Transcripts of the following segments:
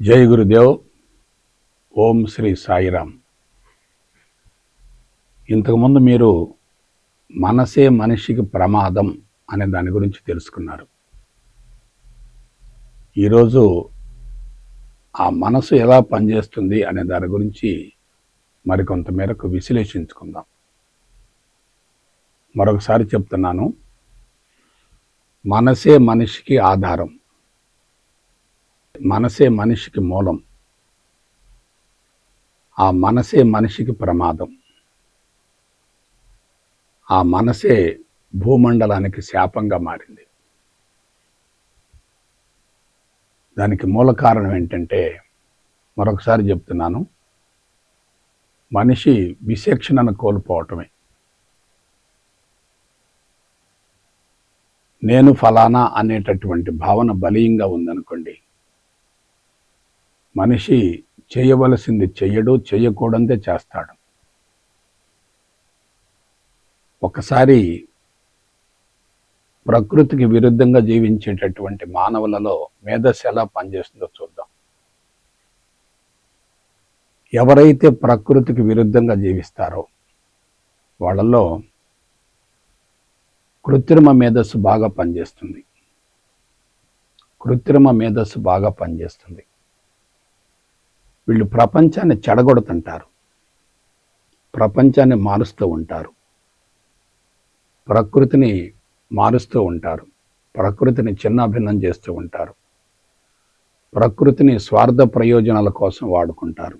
జై గురుదేవ్. ఓం శ్రీ సాయిరామ్. ఇంతకుముందు మీరు మనసే మనిషికి ప్రమాదం అనే దాని గురించి తెలుసుకున్నారు. ఈరోజు ఆ మనసు ఎలా పనిచేస్తుంది అనే దాని గురించి మరికొంత మేరకు విశ్లేషించుకుందాం. మరొకసారి చెప్తున్నాను. మనసే మనిషికి ఆధారం. మనసే మనిషికి మూలం. ఆ మనసే మనిషికి ప్రమాదం. ఆ మనసే భూమండలానికి శాపంగా మారింది. దానికి మూల కారణం ఏంటంటే మరొకసారి చెప్తున్నాను మనిషి విశేక్షణను కోల్పోవటమే. నేను ఫలానా అనేటటువంటి భావన బలీయంగా ఉందనుకోండి మనిషి చేయవలసింది చెయ్యడు చెయ్యకూడదే చేస్తాడు. ఒకసారి ప్రకృతికి విరుద్ధంగా జీవించేటటువంటి మానవులలో మేధస్సు ఎలా పనిచేస్తుందో చూద్దాం. ఎవరైతే ప్రకృతికి విరుద్ధంగా జీవిస్తారో వాళ్ళలో కృత్రిమ మేధస్సు బాగా పనిచేస్తుంది. కృత్రిమ మేధస్సు బాగా పనిచేస్తుంది. వీళ్ళు ప్రపంచాన్ని చెడగొడుతుంటారు. ప్రపంచాన్ని మారుస్తూ ఉంటారు. ప్రకృతిని మారుస్తూ ఉంటారు. ప్రకృతిని చిన్నాభిన్నం చేస్తూ ఉంటారు. ప్రకృతిని స్వార్థ ప్రయోజనాల కోసం వాడుకుంటారు.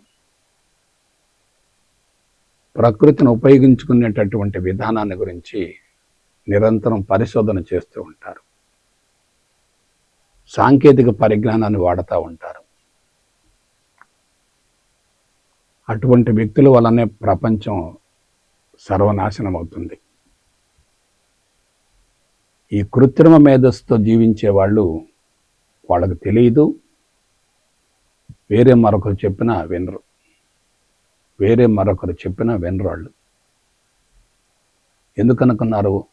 ప్రకృతిని ఉపయోగించుకునేటటువంటి విధానాన్ని గురించి నిరంతరం పరిశోధన చేస్తూ ఉంటారు. సాంకేతిక పరిజ్ఞానాన్ని వాడుతూ ఉంటారు. అటువంటి వ్యక్తుల వల్లనే ప్రపంచం సర్వనాశనం అవుతుంది ఈ కృత్రిమ మేధస్సుతో జీవించే వాళ్ళు వాళ్ళకు తెలియదు వేరే మరొకరు చెప్పినా వినరు. వేరే మరొకరు చెప్పినా వినరు వాళ్ళు. ఎందుకనుకున్నారు?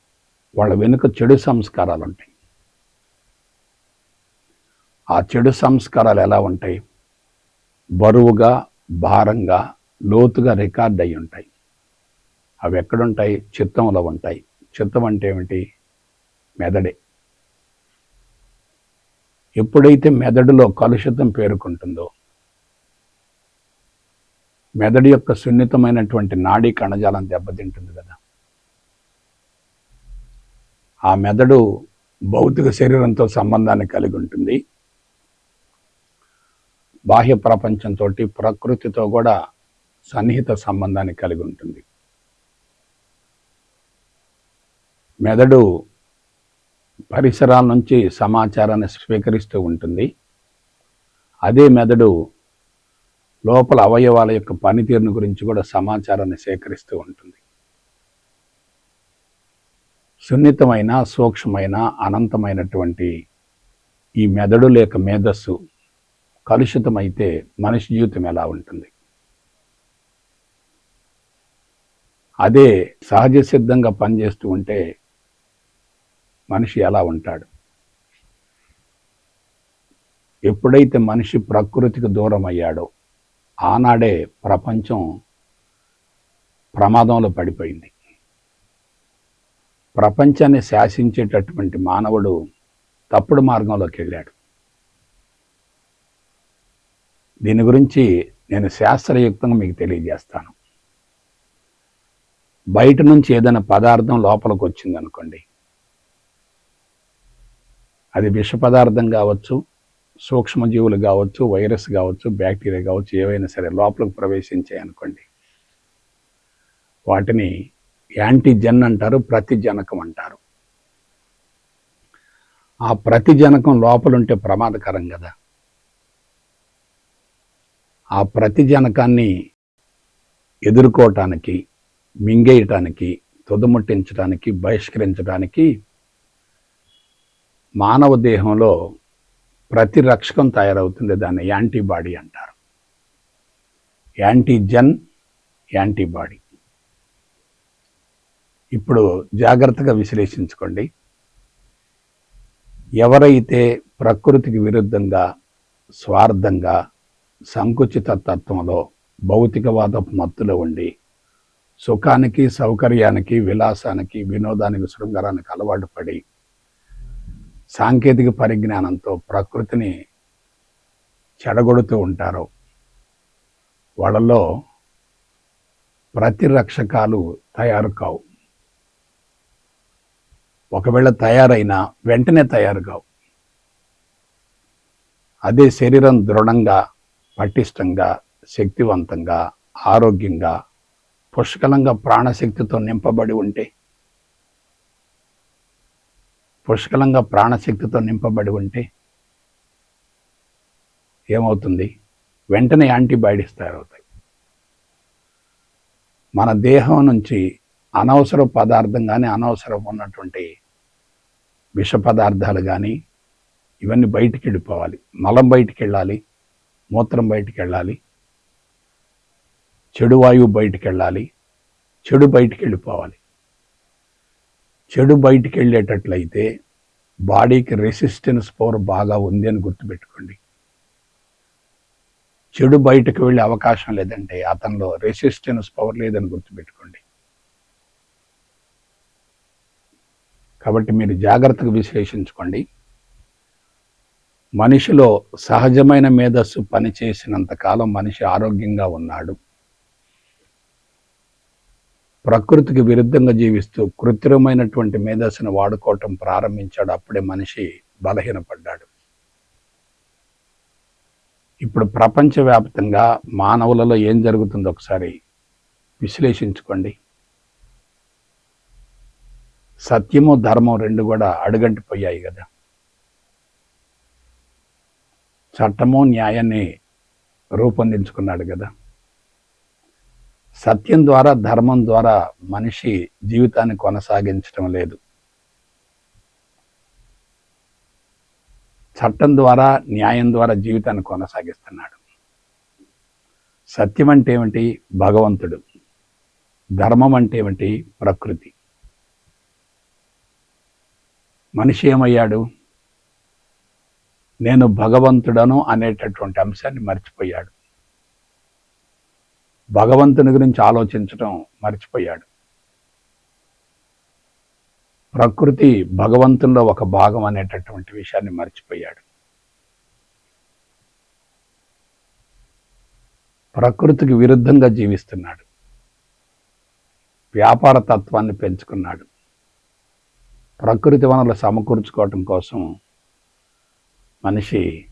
వాళ్ళ వెనుక చెడు సంస్కారాలు ఉంటాయి. ఆ చెడు సంస్కారాలు ఎలా ఉంటాయి? బరువుగా భారంగా లోతుగా రికార్డ్ అయి ఉంటాయి. అవి ఎక్కడుంటాయి? చిత్తంలో ఉంటాయి. చిత్తం అంటే ఏమిటి? మెదడే. ఎప్పుడైతే మెదడులో కలుషితం పేరుకుంటుందో మెదడు యొక్క సున్నితమైనటువంటి నాడీ కణజాలం దెబ్బతింటుంది కదా. ఆ మెదడు భౌతిక శరీరంతో సంబంధాన్ని కలిగి ఉంటుంది. బాహ్య ప్రపంచంతో ప్రకృతితో కూడా సన్నిహిత సంబంధాన్ని కలిగి ఉంటుంది. మెదడు పరిసరాల నుంచి సమాచారాన్ని స్వీకరిస్తూ ఉంటుంది. అదే మెదడు లోపల అవయవాల యొక్క పనితీరును గురించి కూడా సమాచారాన్ని సేకరిస్తూ ఉంటుంది. సున్నితమైన సూక్ష్మమైన అనంతమైనటువంటి ఈ మెదడు లేక మేధస్సు కలుషితమైతే మనిషి జీవితం ఎలా ఉంటుంది? అదే సహజ సిద్ధంగా పనిచేస్తూ ఉంటే మనిషి ఎలా ఉంటాడు? ఎప్పుడైతే మనిషి ప్రకృతికి దూరం అయ్యాడో ఆనాడే ప్రపంచం ప్రమాదంలో పడిపోయింది. ప్రపంచాన్ని శాసించేటటువంటి మానవుడు తప్పుడు మార్గంలోకి వెళ్ళాడు. దీని గురించి నేను శాస్త్రయుక్తంగా మీకు తెలియజేస్తాను. బయట నుంచి ఏదైనా పదార్థం లోపలికి వచ్చింది అనుకోండి. అది విష పదార్థం కావచ్చు సూక్ష్మజీవులు కావచ్చు వైరస్ కావచ్చు బ్యాక్టీరియా కావచ్చు ఏవైనా సరే లోపలికి ప్రవేశించాయి అనుకోండి. వాటిని యాంటీజెన్ అంటారు ప్రతిజనకం అంటారు. ఆ ప్రతిజనకం లోపలుంటే ప్రమాదకరం కదా. ఆ ప్రతి జనకాన్ని ఎదుర్కోవటానికి మింగేయటానికి తుదముట్టించడానికి బహిష్కరించడానికి మానవ దేహంలో ప్రతిరక్షకం తయారవుతుంది దాన్ని యాంటీబాడీ అంటారు. Antigen antibody. ఇప్పుడు జాగ్రత్తగా విశ్లేషించుకోండి. ఎవరైతే ప్రకృతికి విరుద్ధంగా స్వార్థంగా సంకుచిత తత్వంలో భౌతికవాద మత్తులో ఉండి సుఖానికి సౌకర్యానికి విలాసానికి వినోదానికి శృంగారానికి అలవాటు పడి సాంకేతిక పరిజ్ఞానంతో ప్రకృతిని చెడగొడుతూ ఉంటారు. వాళ్ళలో ప్రతిరక్షకాలు తయారు కావు ఒకవేళ తయారైనా వెంటనే తయారు కావు అదే శరీరం దృఢంగా పటిష్టంగా శక్తివంతంగా ఆరోగ్యంగా పుష్కలంగా ప్రాణశక్తితో నింపబడి ఉంటే పుష్కలంగా ప్రాణశక్తితో నింపబడి ఉంటే ఏమవుతుంది? వెంటనే యాంటీబయాటిక్స్ తయారవుతాయి. మన దేహం నుంచి అనవసర పదార్థం కానీ అనవసరం ఉన్నటువంటి విష పదార్థాలు కానీ ఇవన్నీ బయటికి వెళ్ళిపోవాలి. మలం బయటికి వెళ్ళాలి. మూత్రం బయటికి వెళ్ళాలి చెడు వాయువు బయటికి వెళ్ళాలి చెడు బయటికి వెళ్ళిపోవాలి చెడు బయటికి వెళ్ళేటట్లయితే బాడీకి రెసిస్టెన్స్ పవర్ బాగా ఉంది అని గుర్తుపెట్టుకోండి. చెడు బయటకు వెళ్ళే అవకాశం లేదంటే అతనిలో రెసిస్టెన్స్ పవర్ లేదని గుర్తుపెట్టుకోండి. కాబట్టి మీరు జాగ్రత్తగా విశ్లేషించుకోండి. మనిషిలో సహజమైన మేధస్సు పనిచేసినంత కాలం మనిషి ఆరోగ్యంగా ఉన్నాడు. ప్రకృతికి విరుద్ధంగా జీవిస్తూ కృత్రిమైనటువంటి మేధస్సును వాడుకోవటం ప్రారంభించాడు. అప్పుడే మనిషి బలహీనపడ్డాడు. ఇప్పుడు ప్రపంచవ్యాప్తంగా మానవులలో ఏం జరుగుతుందో ఒకసారి విశ్లేషించుకోండి. సత్యము ధర్మం రెండు కూడా అడుగంటిపోయాయి కదా. చట్టము న్యాయాన్ని రూపొందించుకున్నాడు కదా. సత్యం ద్వారా ధర్మం ద్వారా మనిషి జీవితాన్ని కొనసాగించడం లేదు. చట్టం ద్వారా న్యాయం ద్వారా జీవితాన్ని కొనసాగిస్తున్నాడు. సత్యం అంటే ఏమిటి? భగవంతుడు. ధర్మం అంటే ఏమిటి? ప్రకృతి. మనిషి ఏమయ్యాడు? నేను భగవంతుడను అనేటటువంటి అంశాన్ని మర్చిపోయాడు. భగవంతుని గురించి ఆలోచించడం మర్చిపోయాడు. ప్రకృతి భగవంతుల్లో ఒక భాగం అనేటటువంటి విషయాన్ని మర్చిపోయాడు. ప్రకృతికి విరుద్ధంగా జీవిస్తున్నాడు. వ్యాపార తత్వాన్ని పెంచుకున్నాడు. ప్రకృతి వనరులు సమకూర్చుకోవటం కోసం మనిషి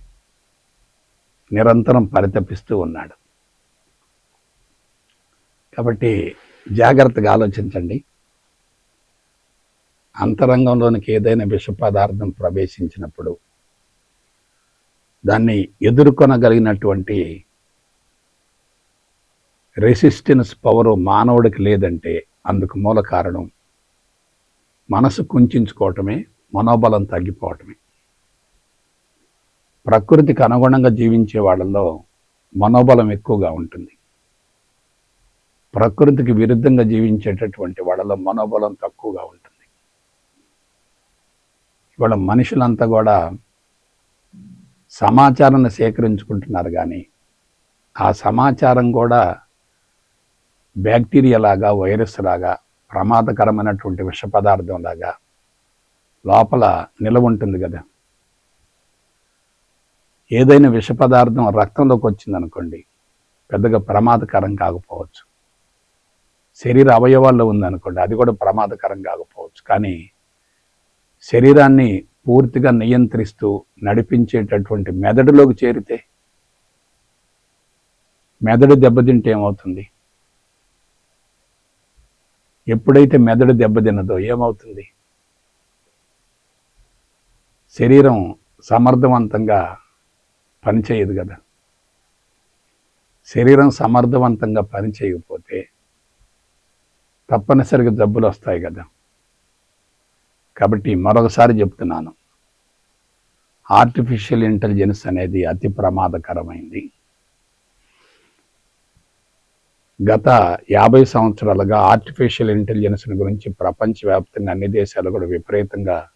నిరంతరం పరితపిస్తూ ఉన్నాడు. కాబట్టి జాగ్రత్తగా ఆలోచించండి. అంతరంగంలోనికి ఏదైనా విష పదార్థం ప్రవేశించినప్పుడు దాన్ని ఎదుర్కొనగలిగినటువంటి రెసిస్టెన్స్ పవరు మానవుడికి లేదంటే అందుకు మూల కారణం మనసు కుంచుకోవటమే మనోబలం తగ్గిపోవటమే. ప్రకృతికి అనుగుణంగా జీవించే వాళ్ళలో మనోబలం ఎక్కువగా ఉంటుంది. ప్రకృతికి విరుద్ధంగా జీవించేటటువంటి వాళ్ళలో మనోబలం తక్కువగా ఉంటుంది. ఇవాళ మనుషులంతా కూడా సమాచారాన్ని సేకరించుకుంటున్నారు కానీ ఆ సమాచారం కూడా బ్యాక్టీరియా లాగా వైరస్ లాగా ప్రమాదకరమైనటువంటి విష పదార్థం లాగా లోపల నిలవ ఉంటుంది కదా. ఏదైనా విష పదార్థం రక్తంలోకి వచ్చిందనుకోండి పెద్దగా ప్రమాదకరం కాకపోవచ్చు. శరీర అవయవాల్లో ఉందనుకోండి అది కూడా ప్రమాదకరం కాకపోవచ్చు. కానీ శరీరాన్ని పూర్తిగా నియంత్రిస్తూ నడిపించేటటువంటి మెదడులోకి చేరితే మెదడు దెబ్బతింటే ఏమవుతుంది? ఎప్పుడైతే మెదడు దెబ్బతిన్నదో ఏమవుతుంది? శరీరం సమర్థవంతంగా పనిచేయదు కదా. శరీరం సమర్థవంతంగా పనిచేయకపోతే తప్పనిసరిగా జబ్బులు వస్తాయి కదా. కాబట్టి మరొకసారి చెప్తున్నాను. ఆర్టిఫిషియల్ ఇంటెలిజెన్స్ అనేది అతి ప్రమాదకరమైంది. గత యాభై సంవత్సరాలుగా ఆర్టిఫిషియల్ ఇంటెలిజెన్స్ గురించి ప్రపంచవ్యాప్తంగా అన్ని దేశాలు కూడా విపరీతంగా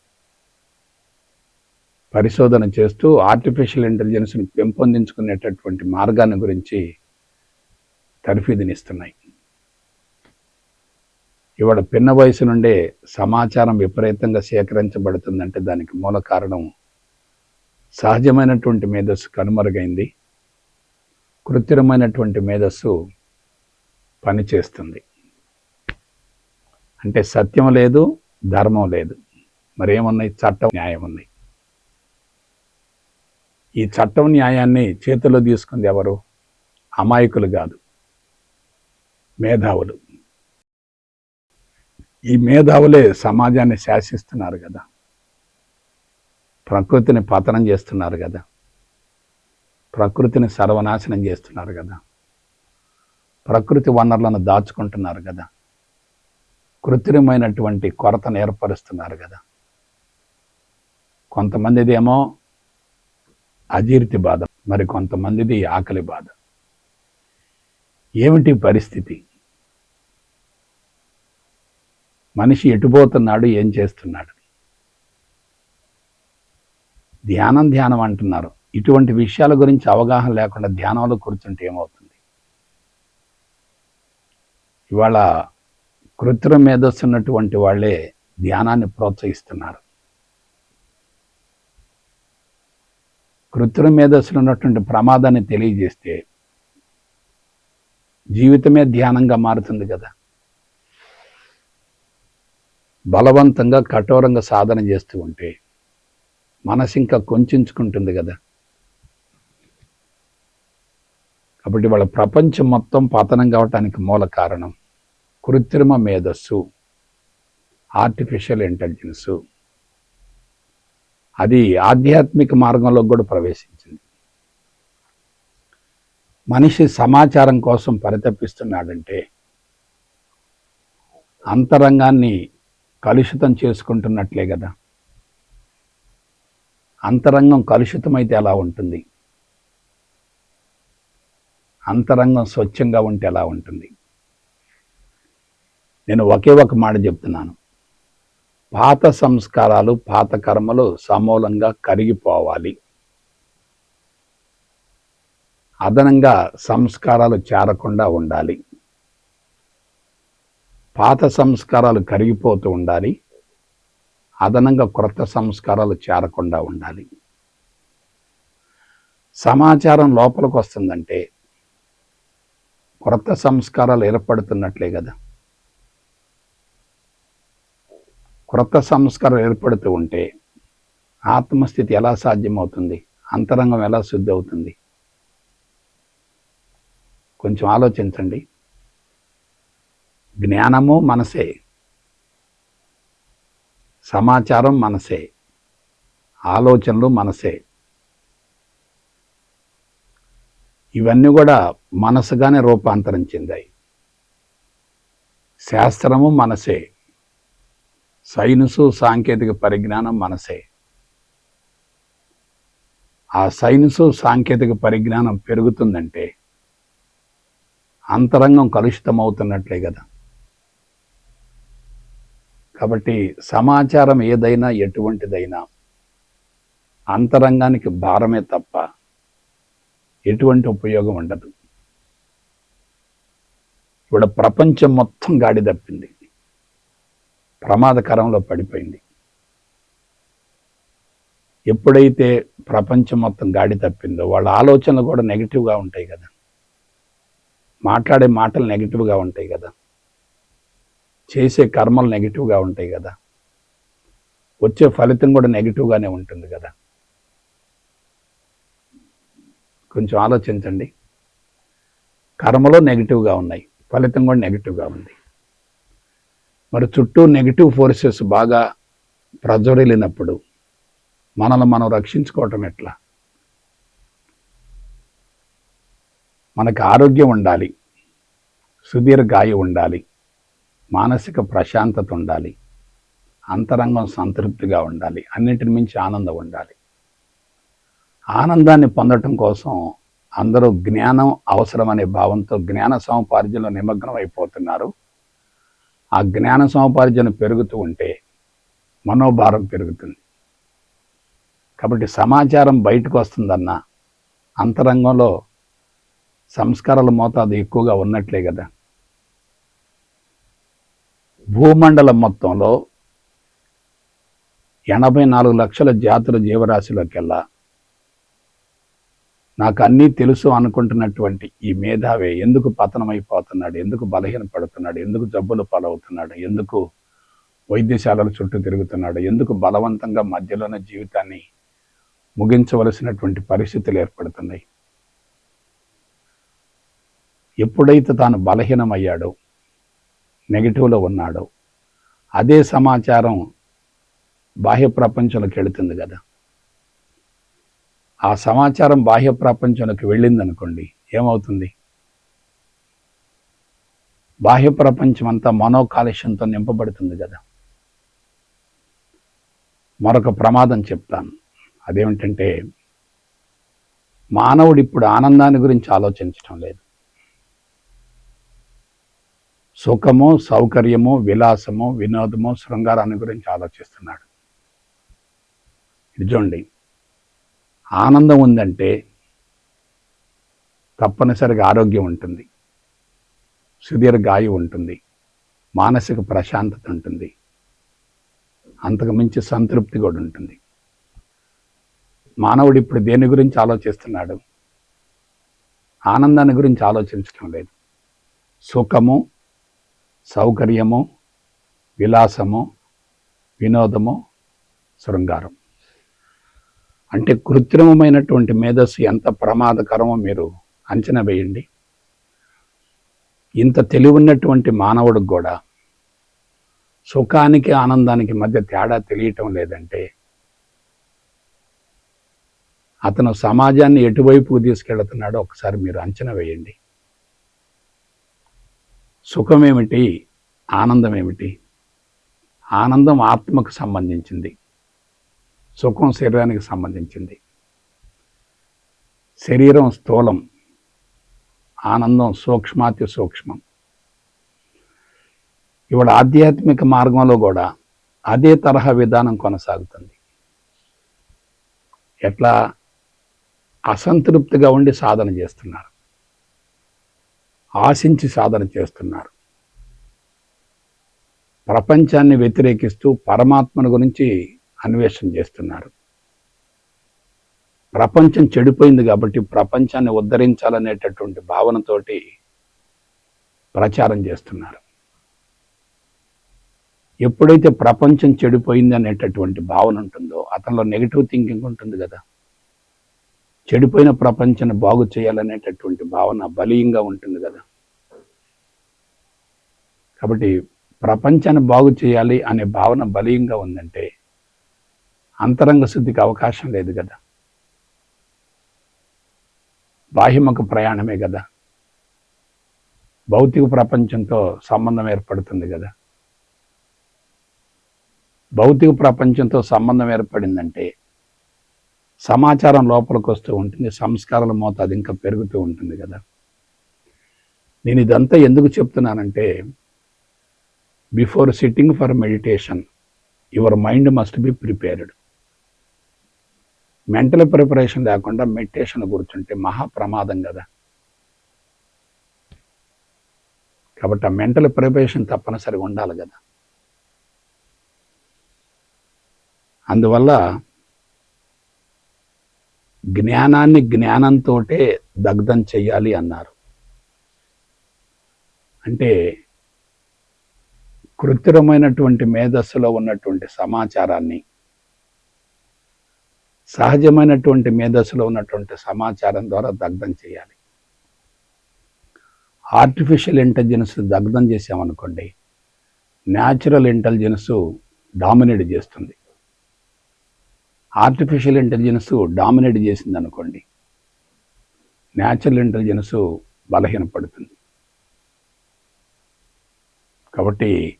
పరిశోధన చేస్తూ ఆర్టిఫిషియల్ ఇంటెలిజెన్స్ని పెంపొందించుకునేటటువంటి మార్గాన్ని గురించి తర్ఫీదునిస్తున్నాయి. ఇవాళ పిన్న వయసు నుండే సమాచారం విపరీతంగా సేకరించబడుతుందంటే దానికి మూల కారణం సహజమైనటువంటి మేధస్సు కనుమరుగైంది. కృత్రిమైనటువంటి మేధస్సు పనిచేస్తుంది. అంటే సత్యం లేదు ధర్మం లేదు. మరేమున్నాయి? చట్టం న్యాయం ఉన్నాయి. ఈ చట్టం న్యాయాన్ని చేతిలో తీసుకుంది ఎవరు? అమాయకులు కాదు. మేధావులు. ఈ మేధావులే సమాజాన్ని శాసిస్తున్నారు కదా. ప్రకృతిని పతనం చేస్తున్నారు కదా. ప్రకృతిని సర్వనాశనం చేస్తున్నారు కదా. ప్రకృతి వనరులను దాచుకుంటున్నారు కదా. కృత్రిమైనటువంటి కొరతను ఏర్పరుస్తున్నారు కదా. కొంతమందిదేమో అజీర్తి బాధ మరి కొంతమందిది ఆకలి బాధ. ఏమిటి పరిస్థితి? మనిషి ఎటుపోతున్నాడు ఏం చేస్తున్నాడు? ధ్యానం ధ్యానం అంటున్నారు. ఇటువంటి విషయాల గురించి అవగాహన లేకుండా ధ్యానంలో కూర్చుంటే ఏమవుతుంది? ఇవాళ కృత్రిమ మేధస్సు ఉన్నటువంటి వాళ్ళే ధ్యానాన్ని ప్రోత్సహిస్తున్నారు. కృత్రిమ మేధస్సులు ఉన్నటువంటి ప్రమాదాన్ని తెలియజేస్తే జీవితమే ధ్యానంగా మారుతుంది కదా. బలవంతంగా కఠోరంగా సాధన చేస్తూ ఉంటే మనసు ఇంకా కొంచుకుంటుంది కదా. కాబట్టి వాళ్ళ ప్రపంచం మొత్తం పతనం కావటానికి మూల కారణం కృత్రిమ మేధస్సు ఆర్టిఫిషియల్ ఇంటెలిజెన్సు అది ఆధ్యాత్మిక మార్గంలో కూడా ప్రవేశించింది. మనిషి సమాచారం కోసం పరితపిస్తున్నాడంటే అంతరంగాన్ని కలుషితం చేసుకుంటున్నట్లే కదా. అంతరంగం కలుషితమైతే ఎలా ఉంటుంది? అంతరంగం స్వచ్ఛంగా ఉంటే ఎలా ఉంటుంది? నేను ఒకే ఒక మాట చెప్తున్నాను. పాత సంస్కారాలు పాత కర్మలు సమూలంగా కరిగిపోవాలి. అదనంగా సంస్కారాలు చేరకుండా ఉండాలి. పాత సంస్కారాలు కరిగిపోతూ ఉండాలి. అదనంగా క్రొత్త సంస్కారాలు చేరకుండా ఉండాలి. సమాచారం లోపలికి వస్తుందంటే క్రొత్త సంస్కారాలు ఏర్పడుతున్నట్లే కదా. క్రొత్త సంస్కారం ఏర్పడుతూ ఉంటే ఆత్మస్థితి ఎలా సాధ్యమవుతుంది? అంతరంగం ఎలా శుద్ధి అవుతుంది కొంచెం ఆలోచించండి. జ్ఞానము మనసే. సమాచారం మనసే. ఆలోచనలు మనసే. ఇవన్నీ కూడా మనసుగానే రూపాంతరం చెందాయి. శాస్త్రము మనసే. సైన్సు సాంకేతిక పరిజ్ఞానం మనసే. ఆ సైన్సు సాంకేతిక పరిజ్ఞానం పెరుగుతుందంటే అంతరంగం కలుషితమవుతున్నట్లే కదా. కాబట్టి సమాచారం ఏదైనా ఎటువంటిదైనా అంతరంగానికి భారమే తప్ప ఎటువంటి ఉపయోగం ఉండదు. ఇప్పుడు ప్రపంచం మొత్తం గాడి తప్పింది. ప్రమాదకరంలో పడిపోయింది. ఎప్పుడైతే ప్రపంచం మొత్తం గాడి తప్పిందో వాళ్ళ ఆలోచనలు కూడా నెగిటివ్గా ఉంటాయి కదా. మాట్లాడే మాటలు నెగిటివ్గా ఉంటాయి కదా. చేసే కర్మలు నెగిటివ్గా ఉంటాయి కదా. వచ్చే ఫలితం కూడా నెగిటివ్గానే ఉంటుంది కదా. కొంచెం ఆలోచించండి. కర్మలో నెగిటివ్గా ఉన్నాయి. ఫలితం కూడా నెగిటివ్గా ఉంది. మరి చుట్టూ నెగిటివ్ ఫోర్సెస్ బాగా ప్రజ్వరిల్లినప్పుడు మనల్ని మనం రక్షించుకోవటం ఎట్లా? మనకు ఆరోగ్యం ఉండాలి సుదీర్ఘాయు ఉండాలి మానసిక ప్రశాంతత ఉండాలి అంతరంగం సంతృప్తిగా ఉండాలి అన్నింటిని మించి ఆనందం ఉండాలి. ఆనందాన్ని పొందటం కోసం అందరూ జ్ఞానం అవసరమనే భావంతో జ్ఞాన సముపార్జనలో నిమగ్నం అయిపోతున్నారు ఆ జ్ఞాన సముపార్జన పెరుగుతూ ఉంటే మనోభారం పెరుగుతుంది. కాబట్టి సమాచారం బయటకు వస్తుందన్నా అంతరంగంలో సంస్కారాల మోతాదు ఎక్కువగా ఉన్నట్లే కదా. భూమండలం మొత్తంలో ఎనభై నాలుగు లక్షల జాతుల జీవరాశిలోకెల్లా నాకు అన్నీ తెలుసు అనుకుంటున్నటువంటి ఈ మేధావి ఎందుకు పతనమైపోతున్నాడు ఎందుకు బలహీన పడుతున్నాడు ఎందుకు జబ్బులు పాలవుతున్నాడు ఎందుకు వైద్యశాలల చుట్టూ తిరుగుతున్నాడు ఎందుకు బలవంతంగా మధ్యలోనే జీవితాన్ని ముగించవలసినటువంటి పరిస్థితులు ఏర్పడుతున్నాయి. ఎప్పుడైతే తాను బలహీనమయ్యాడో నెగిటివ్లో ఉన్నాడో అదే సమాచారం బాహ్య ప్రపంచంలోకి వెళుతుంది కదా. ఆ సమాచారం బాహ్య ప్రపంచంలోకి వెళ్ళిందనుకోండి ఏమవుతుంది? బాహ్య ప్రపంచం అంతా మనోకాలుష్యంతో నింపబడుతుంది కదా. మరొక ప్రమాదం చెప్తాను. అదేమిటంటే మానవుడు ఇప్పుడు ఆనందాన్ని గురించి ఆలోచించటం లేదు. సుఖము సౌకర్యము విలాసము వినోదము శృంగారాన్ని గురించి ఆలోచిస్తున్నాడు. ఇది చూడండి ఆనందం ఉందంటే తప్పనిసరిగా ఆరోగ్యం ఉంటుంది. సుదీర్ఘాయు ఉంటుంది. మానసిక ప్రశాంతత ఉంటుంది. అంతకు మించి సంతృప్తి కూడా ఉంటుంది. మానవుడు ఇప్పుడు దేని గురించి ఆలోచిస్తున్నాడు? ఆనందాన్ని గురించి ఆలోచించడం లేదు. సుఖము సౌకర్యము విలాసము వినోదము శృంగారం. అంటే కృత్రిమమైనటువంటి మేధస్సు ఎంత ప్రమాదకరమో మీరు అంచనా వేయండి. ఇంత తెలివున్నటువంటి మానవుడికి కూడా సుఖానికి ఆనందానికి మధ్య తేడా తెలియటం లేదంటే అతను సమాజాన్ని ఎటువైపుకు తీసుకెళ్తున్నాడో ఒకసారి మీరు అంచనా వేయండి. సుఖమేమిటి ఆనందం ఏమిటి? ఆనందం ఆత్మకు సంబంధించింది. సుఖం శరీరానికి సంబంధించింది. శరీరం స్థూలం ఆనందం సూక్ష్మాతి సూక్ష్మం. ఇవాళ ఆధ్యాత్మిక మార్గంలో కూడా అదే తరహా విధానం కొనసాగుతుంది. ఎట్లా? అసంతృప్తిగా ఉండి సాధన చేస్తున్నారు. ఆశించి సాధన చేస్తున్నారు. ప్రపంచాన్ని వ్యతిరేకిస్తూ పరమాత్మను గురించి అన్వేషణ చేస్తున్నారు. ప్రపంచం చెడిపోయింది కాబట్టి ప్రపంచాన్ని ఉద్ధరించాలనేటటువంటి భావనతోటి ప్రచారం చేస్తున్నారు. ఎప్పుడైతే ప్రపంచం చెడిపోయింది అనేటటువంటి భావన ఉంటుందో అతనిలో నెగిటివ్ థింకింగ్ ఉంటుంది కదా. చెడిపోయిన ప్రపంచాన్ని బాగు చేయాలనేటటువంటి భావన బలీయంగా ఉంటుంది కదా. కాబట్టి ప్రపంచాన్ని బాగు చేయాలి అనే భావన బలీయంగా ఉందంటే అంతరంగ శుద్ధికి అవకాశం లేదు కదా. బాహ్యముఖ ప్రయాణమే కదా. భౌతిక ప్రపంచంతో సంబంధం ఏర్పడుతుంది కదా. భౌతిక ప్రపంచంతో సంబంధం ఏర్పడిందంటే సమాచారం లోపలికి వస్తూ ఉంటుంది సంస్కారాల మోతాదు ఇంకా పెరుగుతూ ఉంటుంది కదా. నేను ఇదంతా ఎందుకు చెప్తున్నానంటే before sitting for meditation your mind must be prepared. Mental preparation లేకుండా మెడిటేషన్ కూర్చుంటే మహా ప్రమాదం కదా. కాబట్టి ఆ మెంటల్ ప్రిపరేషన్ తప్పనిసరిగా ఉండాలి కదా. అందువల్ల జ్ఞానాన్ని జ్ఞానంతో దగ్ధం చెయ్యాలి అన్నారు. అంటే కృత్రిమైనటువంటి మేధస్సులో ఉన్నటువంటి సమాచారాన్ని సహజమైనటువంటి మేధస్సులో ఉన్నటువంటి సమాచారం ద్వారా దగ్ధం చేయాలి. ఆర్టిఫిషియల్ ఇంటెలిజెన్స్ దగ్ధం చేసామనుకోండి న్యాచురల్ ఇంటెలిజెన్స్ డామినేట్ చేస్తుంది. ఆర్టిఫిషియల్ ఇంటెలిజెన్స్ డామినేట్ చేసింది అనుకోండి న్యాచురల్ ఇంటెలిజెన్స్ బలహీనపడుతుంది. కాబట్టి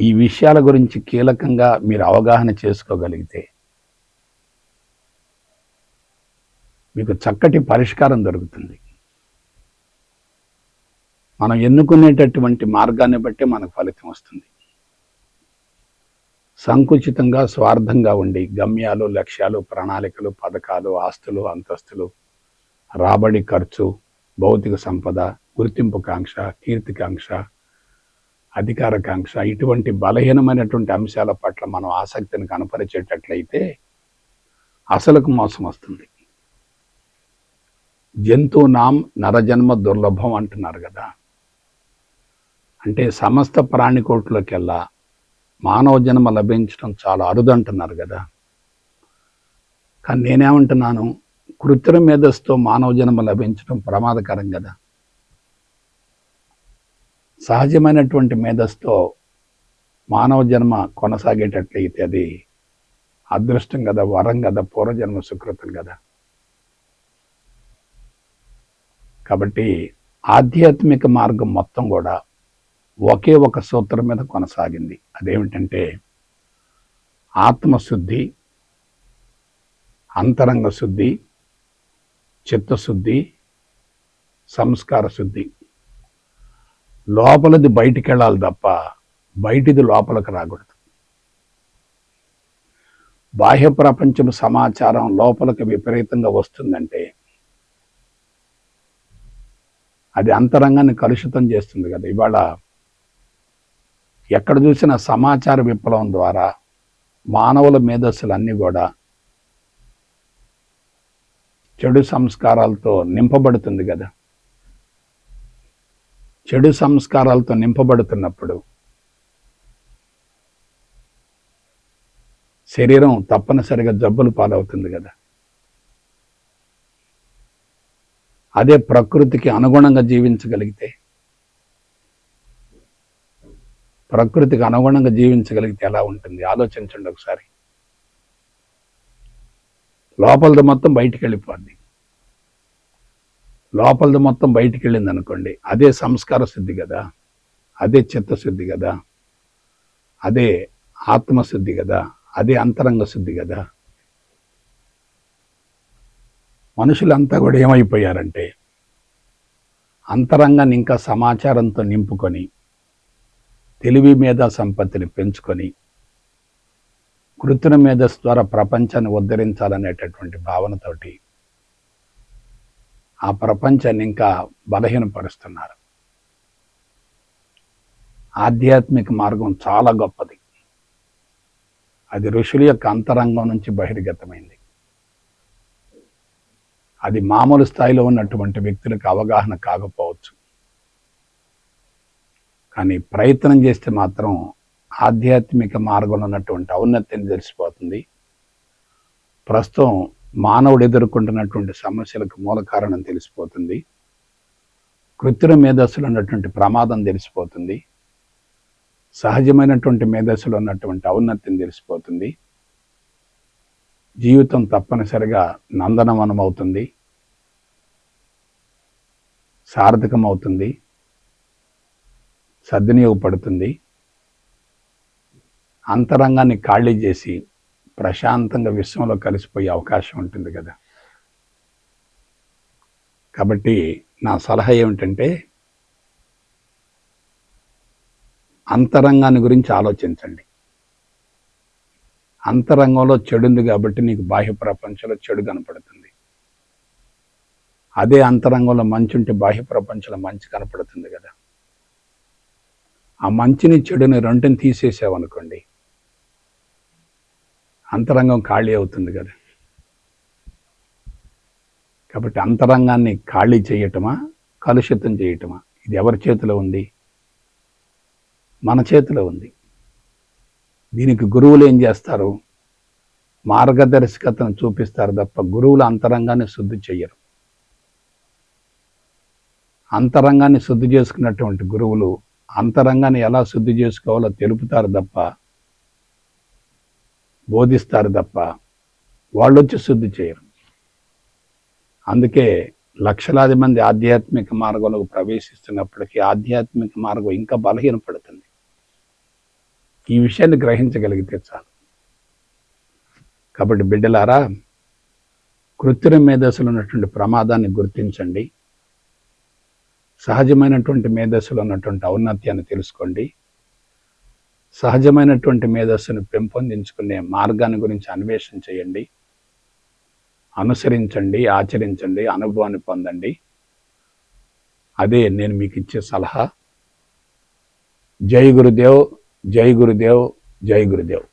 ఈ విషయాల గురించి కీలకంగా మీరు అవగాహన చేసుకోగలిగితే మీకు చక్కటి పరిష్కారం దొరుకుతుంది. మనం ఎన్నుకునేటటువంటి మార్గాన్ని బట్టి మనకు ఫలితం వస్తుంది. సంకుచితంగా స్వార్థంగా ఉండి గమ్యాలు లక్ష్యాలు ప్రణాళికలు పథకాలు ఆస్తులు అంతస్తులు రాబడి ఖర్చు భౌతిక సంపద గుర్తింపు కాంక్ష కీర్తికాంక్ష అధికారకాంక్ష ఇటువంటి బలహీనమైనటువంటి అంశాల పట్ల మనం ఆసక్తిని కనపరిచేటట్లయితే అసలుకు మోసం వస్తుంది. జంతువునాం నరజన్మ దుర్లభం అంటున్నారు కదా. అంటే సమస్త ప్రాణికోట్లకెల్లా మానవ జన్మ లభించడం చాలా అరుదంటున్నారు కదా. కానీ నేనేమంటున్నాను కృత్రిమ మేధస్సుతో మానవ జన్మ లభించడం ప్రమాదకరం కదా. సహజమైనటువంటి మేధస్సుతో మానవ జన్మ కొనసాగేటట్లయితే అది అదృష్టం కదా వరం కదా పూర్వజన్మ సుకృతం కదా. కాబట్టి ఆధ్యాత్మిక మార్గం మొత్తం కూడా ఒకే ఒక సూత్రం మీద కొనసాగింది. అదేమిటంటే ఆత్మశుద్ధి అంతరంగ శుద్ధి చిత్తశుద్ధి సంస్కార శుద్ధి. లోపలిది బయటికి వెళ్ళాలి తప్ప బయటిది లోపలికి రాకూడదు. బాహ్య ప్రపంచం సమాచారం లోపలికి విపరీతంగా వస్తుందంటే అది అంతరంగాన్ని కలుషితం చేస్తుంది కదా. ఇవాళ ఎక్కడ చూసిన సమాచార విప్లవం ద్వారా మానవుల మేధస్సులన్నీ కూడా చెడు సంస్కారాలతో నింపబడుతుంది కదా. చెడు సంస్కారాలతో నింపబడుతున్నప్పుడు శరీరం తప్పనిసరిగా జబ్బులు పాలవుతుంది కదా. అదే ప్రకృతికి అనుగుణంగా జీవించగలిగితే ప్రకృతికి అనుగుణంగా జీవించగలిగితే ఎలా ఉంటుంది? ఆలోచించండి ఒకసారి. లోపలది మొత్తం బయటికి వెళ్ళిపోద్ది లోపలది మొత్తం బయటికి వెళ్ళింది అనుకోండి అదే సంస్కార శుద్ధి కదా అదే చిత్తశుద్ధి కదా అదే ఆత్మశుద్ధి కదా అదే అంతరంగ శుద్ధి కదా మనుషులంతా కూడా ఏమైపోయారంటే అంతరంగాన్ని ఇంకా సమాచారంతో నింపుకొని తెలివి మీద సంపత్తిని పెంచుకొని కృత్రిమ మేధస్సు ద్వారా ప్రపంచాన్ని ఉద్ధరించాలనేటటువంటి భావనతోటి ఆ ప్రపంచాన్ని ఇంకా బలహీనపరుస్తున్నారు. ఆధ్యాత్మిక మార్గం చాలా గొప్పది. అది ఋషుల యొక్క అంతరంగం నుంచి బహిర్గతమైంది. అది మామూలు స్థాయిలో ఉన్నటువంటి వ్యక్తులకు అవగాహన కాకపోవచ్చు. కానీ ప్రయత్నం చేస్తే మాత్రం ఆధ్యాత్మిక మార్గంలో ఉన్నటువంటి ఔన్నత్యం తెలిసిపోతుంది. ప్రస్తుతం మానవుడు ఎదుర్కొంటున్నటువంటి సమస్యలకు మూల కారణం తెలిసిపోతుంది. కృత్రిమ మేధస్సులు ఉన్నటువంటి ప్రమాదం తెలిసిపోతుంది. సహజమైనటువంటి మేధస్సులు ఉన్నటువంటి ఔన్నత్యం తెలిసిపోతుంది. జీవితం తప్పనిసరిగా నందనవనం అవుతుంది సార్థకం అవుతుంది సద్వినియోగపడుతుంది. అంతరంగాన్ని ఖాళీ చేసి ప్రశాంతంగా విశ్వంలో కలిసిపోయే అవకాశం ఉంటుంది కదా. కాబట్టి నా సలహా ఏమిటంటే అంతరంగాన్ని గురించి ఆలోచించండి. అంతరంగంలో చెడు ఉంది కాబట్టి నీకు బాహ్య ప్రపంచంలో చెడు కనపడుతుంది. అదే అంతరంగంలో మంచి ఉంటే బాహ్య ప్రపంచంలో మంచి కనపడుతుంది కదా. ఆ మంచిని చెడుని రెండుని తీసేసావనుకోండి అంతరంగం ఖాళీ అవుతుంది కదా. కాబట్టి అంతరంగాన్ని ఖాళీ చేయటమా కలుషితం చేయటమా ఇది ఎవరి చేతిలో ఉంది? మన చేతిలో ఉంది. దీనికి గురువులు ఏం చేస్తారు? మార్గదర్శకతను చూపిస్తారు తప్ప గురువులు అంతరంగాన్ని శుద్ధి చేయరు అంతరంగాన్ని శుద్ధి చేసుకున్నటువంటి గురువులు అంతరంగాన్ని ఎలా శుద్ధి చేసుకోవాలో తెలుపుతారు తప్ప బోధిస్తారు తప్ప వాళ్ళు వచ్చి శుద్ధి చేయరు అందుకే లక్షలాది మంది ఆధ్యాత్మిక మార్గంలోకి ప్రవేశిస్తున్నప్పటికీ ఆధ్యాత్మిక మార్గం ఇంకా బలహీనపడుతుంది. ఈ విషయాన్ని గ్రహించగలిగితే చాలు. కాబట్టి బిడ్డలారా కృత్రిమ మేధస్సులు ఉన్నటువంటి ప్రమాదాన్ని గుర్తించండి. సహజమైనటువంటి మేధస్సులు ఉన్నటువంటి ఔన్నత్యాన్ని తెలుసుకోండి. సహజమైనటువంటి మేధస్సును పెంపొందించుకునే మార్గాన్ని గురించి అన్వేషణ చేయండి. అనుసరించండి ఆచరించండి అనుభవాన్ని పొందండి. అదే నేను మీకు ఇచ్చే సలహా. జై గురుదేవ్. జై గురుదేవ్ జై గురుదేవ్